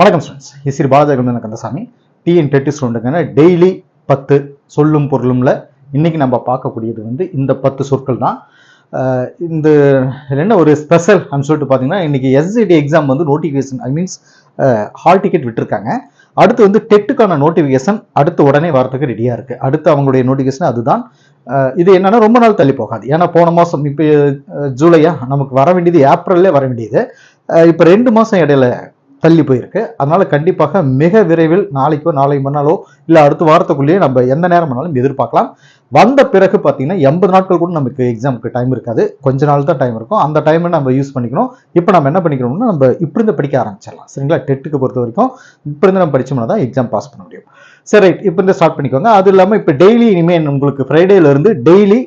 வணக்கம் ஸ்டூடெண்ட்ஸ் இசிறி பாலஜகந்தன கந்தசாமி. டிஎன் டெட்டு ஸ்டூடெண்ட்டுக்கான டெய்லி பத்து சொல்லும் பொருளும்ல இன்றைக்கி நம்ம பார்க்கக்கூடியது வந்து இந்த பத்து சொற்கள் தான். இந்த என்ன ஒரு ஸ்பெஷல் அப்படின்னு சொல்லிட்டு பார்த்தீங்கன்னா இன்றைக்கி எஸ்சிடி எக்ஸாம் வந்து notification I means hall ticket விட்டுருக்காங்க. அடுத்து வந்து டெட்டுக்கான நோட்டிஃபிகேஷன் அடுத்து உடனே வரத்துக்கு ரெடியாக இருக்குது அடுத்து அவங்களுடைய நோட்டிஃபிகேஷன் அதுதான். இது என்னன்னா ரொம்ப நாள் தள்ளி போகாது. ஏன்னா போன மாதம் இப்போ ஜூலையா நமக்கு வர வேண்டியது ஏப்ரல்லே வர வேண்டியது. இப்போ ரெண்டு மாதம் இடையில தள்ளி போயிருக்கு. அதனால கண்டிப்பாக மிக விரைவில் நாளைக்கோ நாளை மறுநாளோ இல்லை அடுத்த வாரத்துக்குள்ளேயே நம்ம எந்த நேரம் வேணாலும் எதிர்பார்க்கலாம். வந்த பிறகு பார்த்தீங்கன்னா எண்பது நாட்கள் கூட நமக்கு எக்ஸாமுக்கு டைம் இருக்காது. கொஞ்ச நாள் தான் டைம் இருக்கும். அந்த டைமை நம்ம யூஸ் பண்ணிக்கணும். இப்போ நம்ம என்ன பண்ணிக்கணும்னா நம்ம இப்படிருந்து படிக்க ஆரம்பிச்சிடலாம். சரிங்களா? டெட்டுக்கு பொறுத்த வரைக்கும் இப்போ இருந்து நம்ம படிச்சோம்னா தான் எக்ஸாம் பாஸ் பண்ண முடியும். சரி ரைட் இப்போ இருந்து ஸ்டார்ட் பண்ணிக்கோங்க. அது இல்லாமல் இப்போ டெய்லி இனிமேல் உங்களுக்கு ஃப்ரைடேலேருந்து டெய்லி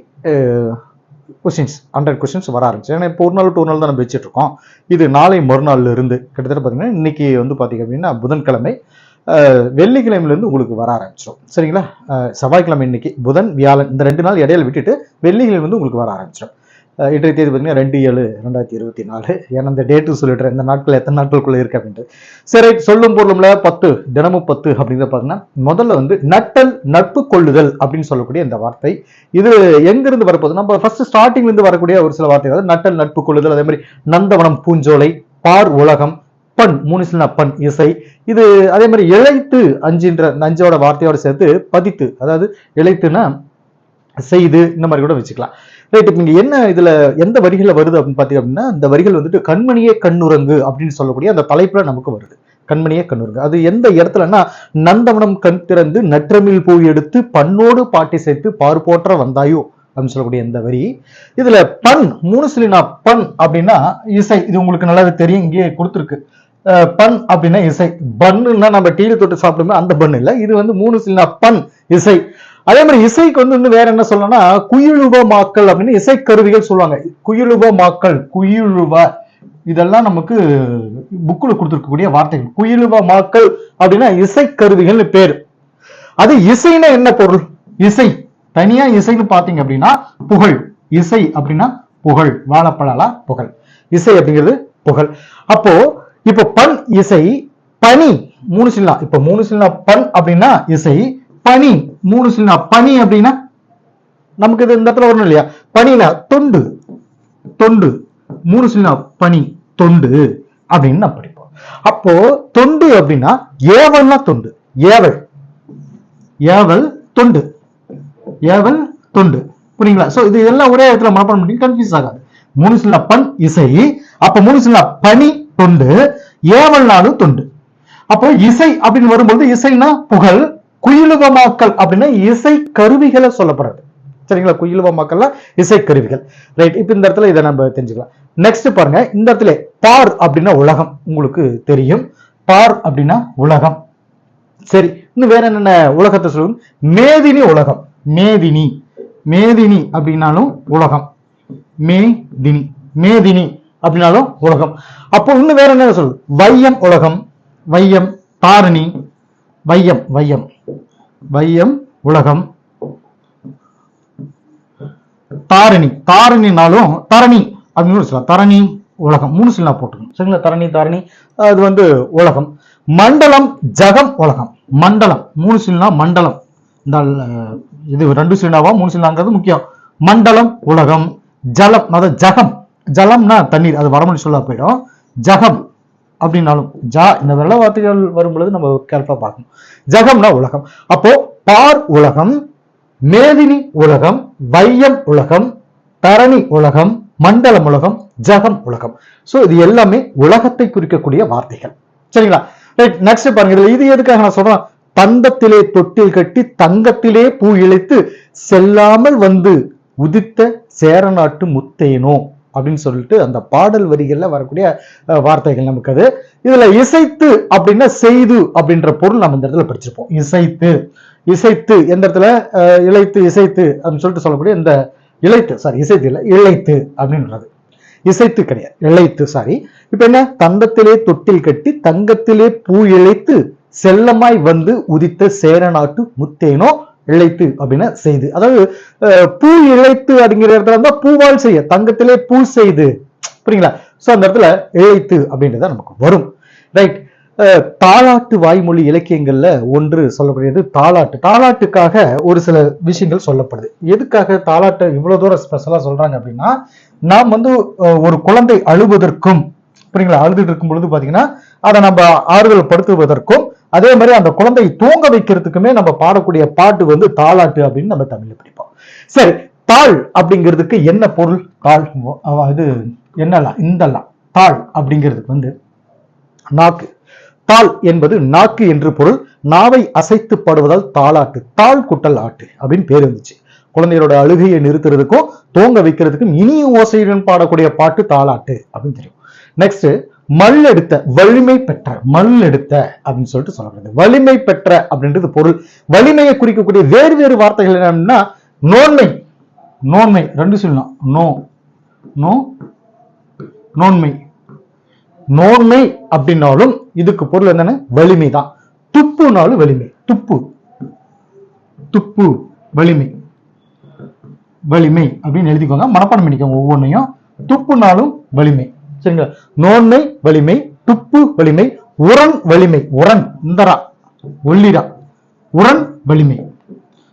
கொஷின்ஸ் ஹண்ட்ரட் கொஷின்ஸ் வர ஆரம்பிச்சு. ஏன்னா இப்போ ஒரு நாள் டூ நாள் தான் நம்ம வச்சுட்டு இருக்கோம். இது நாளை மறுநாள்ல இருந்து கிட்டத்தட்ட பார்த்தீங்கன்னா இன்னைக்கு வந்து பார்த்தீங்க அப்படின்னா புதன்கிழமை வெள்ளிக்கிழமையிலேருந்து உங்களுக்கு வர ஆரம்பிச்சிடும் சரிங்களா? செவ்வாய்க்கிழமை இன்னைக்கு புதன் வியாழன் இந்த ரெண்டு நாள் இடையில விட்டுட்டு வெள்ளிக்கிழமை வந்து உங்களுக்கு வர ஆரம்பிச்சிடும் இன்றைய தேதி பார்த்தீங்கன்னா ரெண்டு ஏழு ரெண்டாயிரத்தி இருபத்தி நாலு. ஏன்னா இந்த டேட்டு சொல்லிடுறேன் இந்த நாட்கள் எத்தனை நாட்களுக்குள்ள இருக்கு அப்படின்ட்டு. சரி சொல்லும் பொருளும்ல பத்து தினமும் பத்து அப்படிங்கிறத பார்த்தீங்கன்னா முதல்ல வந்து நட்டல் நட்பு கொள்ளுதல் அப்படின்னு சொல்லக்கூடிய இந்த வார்த்தை. இது எங்கிருந்து வரப்போகுது நம்ம ஃபர்ஸ்ட் ஸ்டார்டிங்ல இருந்து வரக்கூடிய ஒரு சில வார்த்தைகள். அதாவது நட்டல் நட்பு கொள்ளுதல் அதே மாதிரி நந்தவனம் பூஞ்சோலை பார் உலகம் பண் மூணு சின்ன பண் இசை. இது அதே மாதிரி இழைத்து அஞ்சுன்ற இந்த அஞ்சோட வார்த்தையோட சேர்த்து பதித்து அதாவது இழைத்துனா செய்து இந்த மாதிரி கூட வச்சுக்கலாம். ரைட் இப்போ இங்கே என்ன இதில் எந்த வரிகளில் வருது அப்படின்னு பார்த்தீங்க அப்படின்னா இந்த வரிகள் வந்துட்டு கண்மணியே கண்ணுரங்கு அப்படின்னு சொல்லக்கூடிய அந்த தலைப்பில் நமக்கு வருது. கண்மணியே கண்ணுரங்கு அது எந்த இடத்துலன்னா நந்தவனம் கண் திறந்து நற்றமிழ் பூ எடுத்து பண்ணோடு பாட்டி சேர்த்து பார் போற்ற வந்தாயோ அப்படின்னு சொல்லக்கூடிய இந்த வரி. இதுல பண் மூணு சிலினா பண் அப்படின்னா இசை. இது உங்களுக்கு நல்லாவே தெரியும் இங்கேயே கொடுத்துருக்கு. பண் அப்படின்னா இசை. பண்ணுன்னா நம்ம டீல தொட்டு சாப்பிடுமே அந்த பண் இல்லை. இது வந்து மூணு சிலினா பண் இசை. அதே மாதிரி இசைக்கு வந்து இன்னும் வேற என்ன சொல்லணும்னா குயிலுவ மாக்கள் அப்படின்னு இசைக்கருவிகள் சொல்லுவாங்க. குயிலுவ மாக்கள் குயிலுவ. இதெல்லாம் நமக்கு புக்கில் கொடுத்துருக்கக்கூடிய வார்த்தைகள். குயிலுவ மாக்கள் அப்படின்னா இசைக்கருவிகள் பேர். அது இசைன்னா என்ன பொருள்? இசை. தனியா இசைன்னு பாத்தீங்க அப்படின்னா புகழ். இசை அப்படின்னா புகழ். வாழப்பழலா புகழ். இசை அப்படிங்கிறது புகழ். அப்போ இப்போ பண் இசை பனி மூணு சில்லா இப்ப மூணு சில்லா பண் அப்படின்னா இசை பனி மூணு சில்லா பனி அப்படின்னா நமக்கு இது இந்த இடத்துல வரணும் இல்லையா? பனினா தொண்டு தொண்டு. மூணு சின்ன பனி தொண்டு அப்படின்னு நம்ம படிப்போம். அப்போ தொண்டு அப்படின்னா ஏவல்னா தொண்டு. ஏவல். ஏவல் தொண்டு. ஏவல் தொண்டு. புரியுங்களா? சோ இது எல்லாம் ஒரே இடத்துல மனப்பாடம் பண்ணி கன்ஃபியூஸ் ஆகாது. மூணு சில பண் இசை. அப்ப மூணு சின்ன பனி தொண்டு. ஏவல் நாடு தொண்டு. அப்போ இசை அப்படின்னு வரும்போது இசைனா புகழ் குயிலுவமாக்கல் அப்படின்னா இசை கருவிகளை சொல்லப்படுறது சரிங்களா? குயிலுவமாக்கல்ல இசை கருவிகள். ரைட் இப்போ இந்த இடத்துல இதை நம்ம தெரிஞ்சுக்கலாம். நெக்ஸ்ட் பாருங்க. இந்த இடத்துல பார் அப்படின்னா உலகம் உங்களுக்கு தெரியும். பார் அப்படின்னா உலகம். சரி. இன்னும் வேற என்னென்ன உலகத்தை சொல்லுங்க மேதினி உலகம். மேதினி. மேதினி அப்படின்னாலும் உலகம். மேதினி. மேதினி அப்படின்னாலும் உலகம். அப்போ இன்னும் வேற என்ன சொல்லு வையம் உலகம். வையம் தாரணி. வையம் வையம். வையம் உலகம். தாரணி தாரணினாலும் தரணி அப்படின்னு சொல்லலாம் தரணி உலகம். மூணு சிலா போட்டுக்கணும். சரிங்களா? தரணி தாரணி. அது வந்து உலகம். மண்டலம் ஜகம் உலகம். மண்டலம். மூணு சிலா மண்டலம். இந்த இது ரெண்டு சிலாவா மூணு சில்லாங்கிறது முக்கியம். மண்டலம் உலகம். ஜலம் அதாவது ஜகம். ஜலம்னா தண்ணீர். அது வரமொழி சொல்ல போயிடும். ஜகம். அப்படின்னாலும் ஜா இந்த வெள்ள வார்த்தைகள் வரும்பொழுது நம்ம கேர்ஃபுல்லா பார்க்கணும். ஜகம்னா உலகம். அப்போ பார் உலகம் மேதினி உலகம் வையம் உலகம் தரணி உலகம் மண்டலம் உலகம் ஜகம் உலகம். சோ இது எல்லாமே உலகத்தை குறிக்கக்கூடிய வார்த்தைகள். சரிங்களா? ரைட் நெக்ஸ்ட் பாருங்க இதுல இது எதுக்காக நான் சொல்றேன்? தந்தத்திலே தொட்டில் கட்டி தங்கத்திலே பூ இழைத்து செல்லாமல் வந்து உதித்த சேரநாட்டு முத்தேனோ. அப்படின்னு சொல்லிட்டு அந்த பாடல் வரிகள்ல வரக்கூடிய வார்த்தைகள் நமக்கு அது. இதுல இசைத்து அப்படின்னா செய்து அப்படின்ற பொருள் நம்ம இந்த இடத்துல படிச்சிருப்போம். இசைத்து. இசைத்து எந்த இடத்துல? இழைத்து இசைத்து அப்படின்னு சொல்லிட்டு சொல்லக்கூடிய இந்த இழைத்து சாரி இசைத்து இல்லை இழைத்து அப்படின்றது. இசைத்து கிடையாது. இழைத்து சாரி இப்ப என்ன? தந்தத்திலே தொட்டில் கட்டி தங்கத்திலே பூ இழைத்து செல்லமாய் வந்து உதித்த சேரநாட்டு முத்தேனோ இழைத்து அப்படின்னா செய்து. அதாவது பூ இழைத்து அப்படிங்கிற இடத்துல இருந்தா பூவால் செய்ய தங்கத்திலே பூ செய்து. புரியுங்களா? சோ அந்த இடத்துல இழைத்து அப்படின்றத நமக்கு வரும். ரைட் தாலாட்டு வாய்மொழி இலக்கியங்கள்ல ஒன்று சொல்லக்கூடியது தாலாட்டு தாலாட்டுக்காக ஒரு சில விஷயங்கள் சொல்லப்படுது. எதுக்காக தாலாட்டை இவ்வளவு தூரம் ஸ்பெஷலா சொல்றாங்க அப்படின்னா நாம் வந்து ஒரு குழந்தை அழுவதற்கும் புரியுங்களா? அழுதுட்டு இருக்கும் பொழுது பாத்தீங்கன்னா அதை நம்ம ஆறுதல் படுத்துவதற்கும் அதே மாதிரி அந்த குழந்தையை தூங்க வைக்கிறதுக்குமே நம்ம பாடக்கூடிய பாட்டு வந்து தாளாட்டு அப்படின்னு நம்ம தமிழ்ல படிப்போம் சரி தாள் அப்படிங்கிறதுக்கு என்ன பொருள்? தாள் இது என்னலாம் இந்தலாம் தாள் அப்படிங்கிறதுக்கு வந்து நாக்கு. தாள் என்பது நாக்கு என்று பொருள். நாவை அசைத்து பாடுவதால் தாளாட்டு. தாள் குட்டல் ஆட்டு அப்படின்னு பேர் இருந்துச்சு குழந்தைகளோட அழுகையை நிறுத்துறதுக்கும் தூங்க வைக்கிறதுக்கும் இனியும் ஓசையுடன் பாடக்கூடிய பாட்டு தாளாட்டு அப்படின்னு தெரியும். நெக்ஸ்ட் மல்லெடுத்த வலிமை பெற்ற மல்லெடுத்த அப்படின்னு சொல்லிட்டு சொல்லப்படுது. வலிமை பெற்ற அப்படின்றது பொருள். வலிமையை குறிக்கக்கூடிய வேறு வேறு வார்த்தைகள் என்னன்னா நோன்மை. நோன்மை. ரெண்டு சொல்லலாம். நோ. நோ. நோன்மை. நோன்மை அப்படின்னாலும் இதுக்கு பொருள் என்னன்னு? வலிமை தான். துப்புனாலும் வலிமை. துப்பு. துப்பு. வலிமை. வலிமை அப்படின்னு எழுதிக்கோங்க. மனப்பாடம் பண்ணிக்கோங்க ஒவ்வொன்றையும். துப்புனாலும் வலிமை. சரிங்களா? நோன்மை வலிமை துப்பு வலிமை உரன் வலிமை உரன் இந்தரா ஒல்லிரா உரன் வலிமை.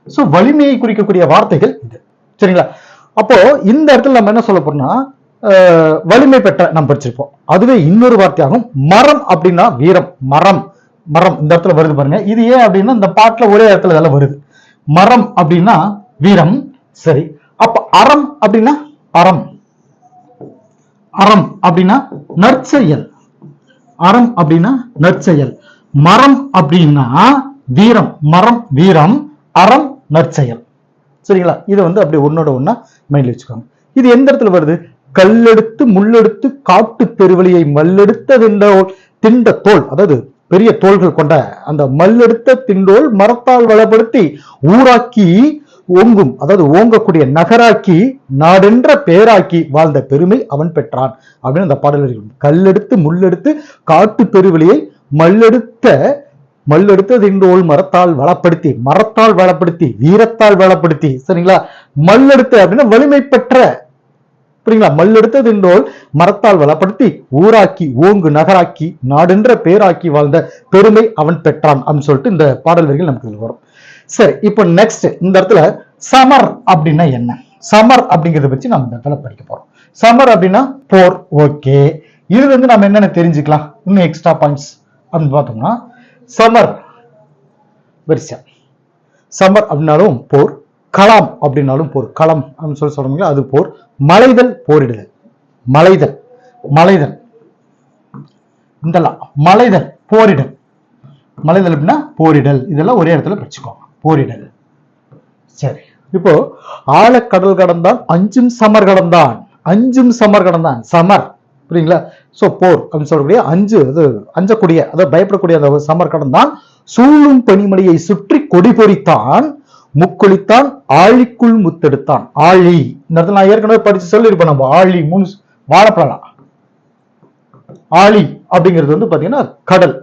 சோ வலிமையை குறிக்கக்கூடிய வார்த்தைகள் இது. சரிங்களா? அப்போ இந்த இடத்துல நம்ம என்ன சொல்ல போறோம்னா வலிமை பெற்ற நம்ம படிச்சிருப்போம். அதுவே இன்னொரு வார்த்தையாகும் மரம் அப்படின்னா வீரம் மரம் மரம். இந்த இடத்துல வருது பாருங்க. இது ஏன் அப்படின்னா இந்த பாட்டுல ஒரே இடத்துல இதெல்லாம் வருது. மரம் அப்படின்னா வீரம் சரி. அப்ப அறம் அப்படின்னா அறம். அறம் அப்படின்னா நற்செயல். அறம் அப்படின்னா நற்செயல். மரம் அப்படின்னா வீரம். மரம் வீரம் அறம் நற்செயல். சரிங்களா? இதை வந்து அப்படி ஒன்னோட ஒண்ணா மைண்ட்ல வச்சுக்கோங்க. இது எந்த இடத்துல வருது? கல்லெடுத்து முள்ளெடுத்து காட்டு பெருவழியை மல்லெடுத்த திண்டோல் திண்ட தோல் அதாவது பெரிய தோள்கள் கொண்ட அந்த மல்லெடுத்த திண்டோல் மரத்தால் வளப்படுத்தி ஊராக்கி ஓங்கும் அதாவது ஓங்கக்கூடிய நகராக்கி நாடென்ற பேராக்கி வாழ்ந்த பெருமை அவன் பெற்றான். அப்படின்னு அந்த பாடல் கல்லெடுத்து முள்ளெடுத்து காட்டு பெருவெளியை மல்லெடுத்த மல்லெடுத்தது இன்றோல் மரத்தால் வளப்படுத்தி மரத்தால் வளப்படுத்தி வீரத்தால் வளப்படுத்தி சரிங்களா? மல்லெடுத்த அப்படின்னா வலிமை பெற்ற புரியுங்களா? மல்லெடுத்தது திண்டோல் மரத்தால் வளப்படுத்தி ஊராக்கி ஓங்கு நகராக்கி நாடென்ற பேராக்கி வாழ்ந்த பெருமை அவன் பெற்றான் அப்படின்னு சொல்லிட்டு இந்த பாடல் வரிகள் நமக்கு வரும். சரி இப்போ நெக்ஸ்ட் இந்த இடத்துல சமர் அப்படின்னா என்ன? சமர் அப்படிங்கறத வச்சு நம்ம இந்த இடத்துல படிக்க போறோம். சமர் அப்படின்னா போர் ஓகே இது வந்து நம்ம என்னென்ன தெரிஞ்சுக்கலாம். இன்னும் எக்ஸ்ட்ரா பாயிண்ட்ஸ் அப்படின்னு பார்த்தோம்னா சமர் வரிசா சமர் அப்படின்னாலும் போர் களம் அப்படின்னாலும் போர் களம் அப்படின்னு சொல்லி சொல்றோம்ல அது போர் மலைதல் போரிடுதல். மலைதல் மலைதல். இந்தலாம் மலைதல் போரிடல். மலைதல் அப்படின்னா போரிடல். இதெல்லாம் ஒரே இடத்துல படிச்சுக்கோ போரிடல் சரி. இப்போ ஆழக்கடல் கடந்தான் அஞ்சும் சமர் கடந்தான். அஞ்சும் சமர் கடந்தான். சமர். புரியுங்களா? சோ போர் அப்படின்னு சொல்லக்கூடிய அஞ்சு அது அஞ்சக்கூடிய அதாவது பயப்படக்கூடிய அந்த ஒரு சமர் கடந்தான். சூழும் பனிமலையை சுற்றி கொடி பொறித்தான். முக்கொழித்தான் ஆழிக்குள் முத்தெடுத்தான். ஆழி. இந்த இடத்துல நான் ஏற்கனவே படிச்சு சொல்லியிருப்பேன் நம்ம. ஆழி மூணு வாழப்படலாம் ஆழி அப்படிங்கிறது வந்து பாத்தீங்கன்னா கடல்.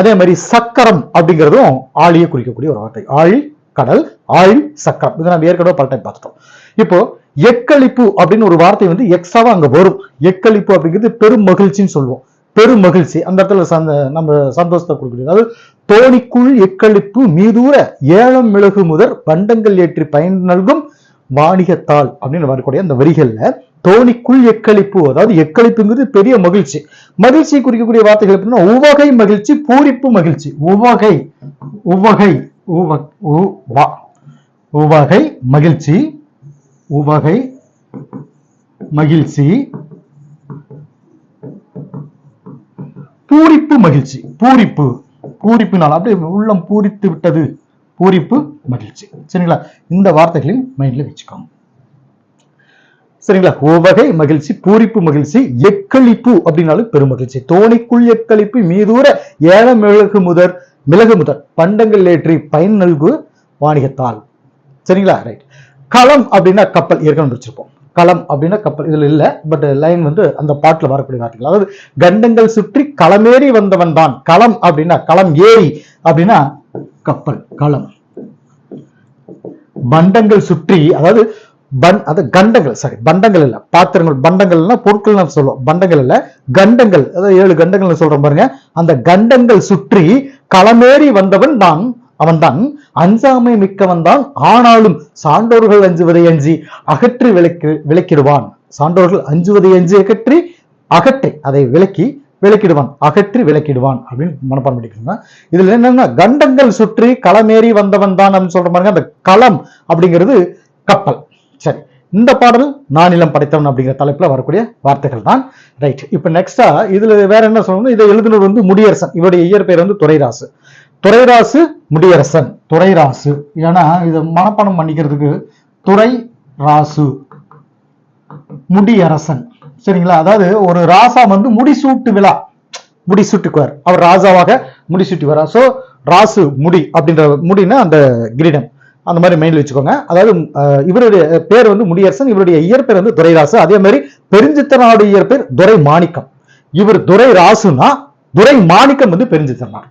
அதே மாதிரி சக்கரம் அப்படிங்கிறதும் ஆழியை குறிக்கக்கூடிய ஒரு வார்த்தை. ஆழி கடல் ஆழி சக்கரம். இதை நம்ம ஏற்கனவே பல டைம் பார்த்துட்டோம். இப்போ எக்களிப்பு அப்படின்னு ஒரு வார்த்தை வந்து எக்ஸ்ட்ராவா அங்க வரும். எக்களிப்பு அப்படிங்கிறது பெரும் மகிழ்ச்சின்னு சொல்லுவோம். பெரும் மகிழ்ச்சி. அந்த இடத்துல சந்த நம்ம சந்தோஷத்தை கொடுக்குறது. அதாவது தோணிக்குள் எக்களிப்பு மீதூர ஏழம் மிளகு முதற் பண்டங்கள் ஏற்றி பயன் நல்கும் வாணிகத்தால் அப்படின்னு வரக்கூடிய அந்த வரிகள்ல தோணிக்குள் எக்களிப்பு அதாவது எக்களிப்புங்கிறது பெரிய மகிழ்ச்சி. மகிழ்ச்சியை குறிக்கக்கூடிய வார்த்தைகள் எப்படின்னா உவகை மகிழ்ச்சி பூரிப்பு மகிழ்ச்சி. உவகை உவகை உவகை மகிழ்ச்சி உவகை மகிழ்ச்சி பூரிப்பு மகிழ்ச்சி. பூரிப்பு. பூரிப்புனால் அப்படியே உள்ளம் பூரித்து விட்டது. பூரிப்பு மகிழ்ச்சி. சரிங்களா? இந்த வார்த்தைகளையும் மைண்ட்ல வச்சுக்கோங்க. சரிங்களா? உவகை மகிழ்ச்சி பூரிப்பு மகிழ்ச்சி எக்களிப்பு அப்படின்னாலும் பெருமகிழ்ச்சி தோணிக்குள் எக்களிப்பு மீதூர ஏழ மிளகு முதற் மிளகு முதற் பண்டங்கள் ஏற்றி பயன் நல்கு வாணிகத்தால். சரிங்களா? ரைட் களம் அப்படின்னா கப்பல் ஏற்கனவே வச்சிருப்போம். களம் அப்படின்னா கப்பல். இதுல இல்ல பட் லைன் வந்து அந்த பாட்டுல வரக்கூடிய வார்த்தைகள். அதாவது கண்டங்கள் சுற்றி களமேறி வந்தவன் தான். களம் அப்படின்னா களம் ஏறி அப்படின்னா கப்பல் களம். பண்டங்கள் சுற்றி அதாவது பன் அது கண்டங்கள் சாரி பண்டங்கள் இல்ல பாத்திரங்கள் பண்டங்கள்னா பொருட்கள் நான் சொல்லுவோம். பண்டங்கள் இல்ல கண்டங்கள் அதாவது ஏழு கண்டங்கள் சொல்றோம் பாருங்க. அந்த கண்டங்கள் சுற்றி களமேறி வந்தவன் தான் அவன்தான். அஞ்சாமை மிக்கவன் தான் ஆனாலும் சான்றோர்கள் அஞ்சுவதை அஞ்சி அகற்றி விளக்கி விளக்கிடுவான். சான்றோர்கள் அஞ்சுவதை அஞ்சி அகற்றி அகற்றி அதை விளக்கி விளக்கிடுவான் அகற்றி விலக்கிடுவான் அப்படின்னு மனப்பாடம் பண்ணிக்கோங்க இதுல என்னன்னா கண்டங்கள் சுற்றி களமேறி வந்தவன் தான் அப்படின்னு சொல்ற மாதிரி அந்த களம் அப்படிங்கிறது கப்பல். சரி இந்த பாடல் நானிலம் படைத்தவன் அப்படிங்கிற தலைப்புல வரக்கூடிய வார்த்தைகள் தான். ரைட் இப்ப நெக்ஸ்டா இதுல வேற என்ன சொல்லணும் இதை எழுதுனது வந்து முடியரசன். இவருடைய இயற்பெயர் வந்து துரைராசு. துரைராசு முடியரசன். துரைராசு. ஏன்னா இதை மனப்பாடம் பண்ணிக்கிறதுக்கு துறை ராசு முடியரசன். சரிங்களா? அதாவது ஒரு ராசா வந்து முடிசூட்டு விழா. முடிசூட்டுக்குவார். அவர் ராஜாவாக முடிசூட்டுவார்? சோ ராசு முடி அப்படின்ற முடினா அந்த கிரீடம். அந்த மாதிரி மைண்டில் வச்சுக்கோங்க. அதாவது இவருடைய பேர் வந்து முடியரசன் இவருடைய இயற்பெயர் வந்து துரைராசு. அதே மாதிரி பெருஞ்சித்தனாருடைய இயற்பெயர் துரை மாணிக்கம் இவர் துரை ராசுனா துரை மாணிக்கம் வந்து பெருஞ்சித்தனார்.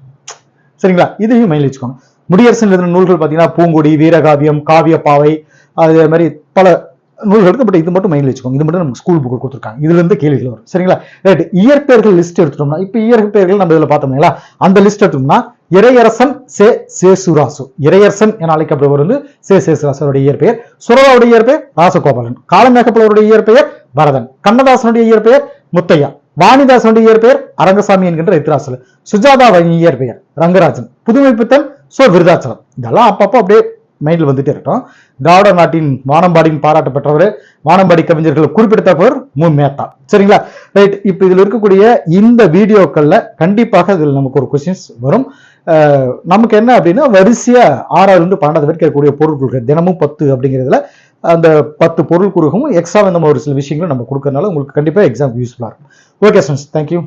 சரிங்களா? இதையும் மைண்டில் வச்சுக்கோங்க. முடியரசன் எழுதின நூல்கள் பார்த்தீங்கன்னா பூங்கொடி வீரகாவியம் காவியப்பாவை அதே மாதிரி பல நூல்கள் இருக்கு பட் இது மட்டும் மைண்ட்ல வச்சுக்கோங்க. இது மட்டும் நம்ம ஸ்கூல் புக்கு கொடுத்துருக்காங்க. இதுல இருந்து கேள்விகள் வரும். சரிங்களா? ரைட் இயற்பெயர்கள் லிஸ்ட் எடுத்துட்டோம்னா இப்போ இயற்பெயர்கள் நம்ம இதுல பார்த்தோம்னா அந்த லிஸ்ட் எடுத்தோம்னா இறையரசன் சே சேசுராசு. இறையரசன் என அழைக்கப்படுவர் வந்து சே சேசுராசருடைய இயற்பெயர் சுரதாவுடைய இயற்பெயர் ராசகோபாலன். காலமேகப்புலவருடைய இயற்பெயர் பரதன். கண்ணதாசனுடைய இயற்பெயர் முத்தையா. வாணிதாசனுடைய இயற்பெயர் அரங்கசாமி என்கின்ற எத்திராசல் சுஜாதா இயற்பெயர் ரங்கராஜன். புதுமைப்பித்தன் சோ விருதாச்சலம். இதெல்லாம் அப்பப்போ அப்படியே மைண்டில் வந்துட்டே இருக்கட்டும். திராவிட நாட்டின் வானம்பாடியின் பாராட்ட பெற்றவர் வானம்பாடி கவிஞர்கள் குறிப்பிடத்தக்கவர் மு. மேத்தா. சரிங்களா? ரைட் இப்போ இதில் இருக்கக்கூடிய இந்த வீடியோக்களில் கண்டிப்பாக இதில் நமக்கு ஒரு கொஸ்டின்ஸ் வரும். நமக்கு என்ன அப்படின்னா வரிசையாக ஆறாவது இருந்து பன்னெண்டாவது வரைக்கும் இருக்கக்கூடிய பொருட்கள் தினமும் பத்து அப்படிங்கிறதுல அந்த பத்து பொருள் குறுகவும் எக்ஸ்ட்ரா இந்த மாதிரி ஒரு சில விஷயங்களும் நம்ம கொடுக்கறதுனால உங்களுக்கு கண்டிப்பாக எக்ஸாம் யூஸ்ஃபுல்லாக இருக்கும். Okay students thank you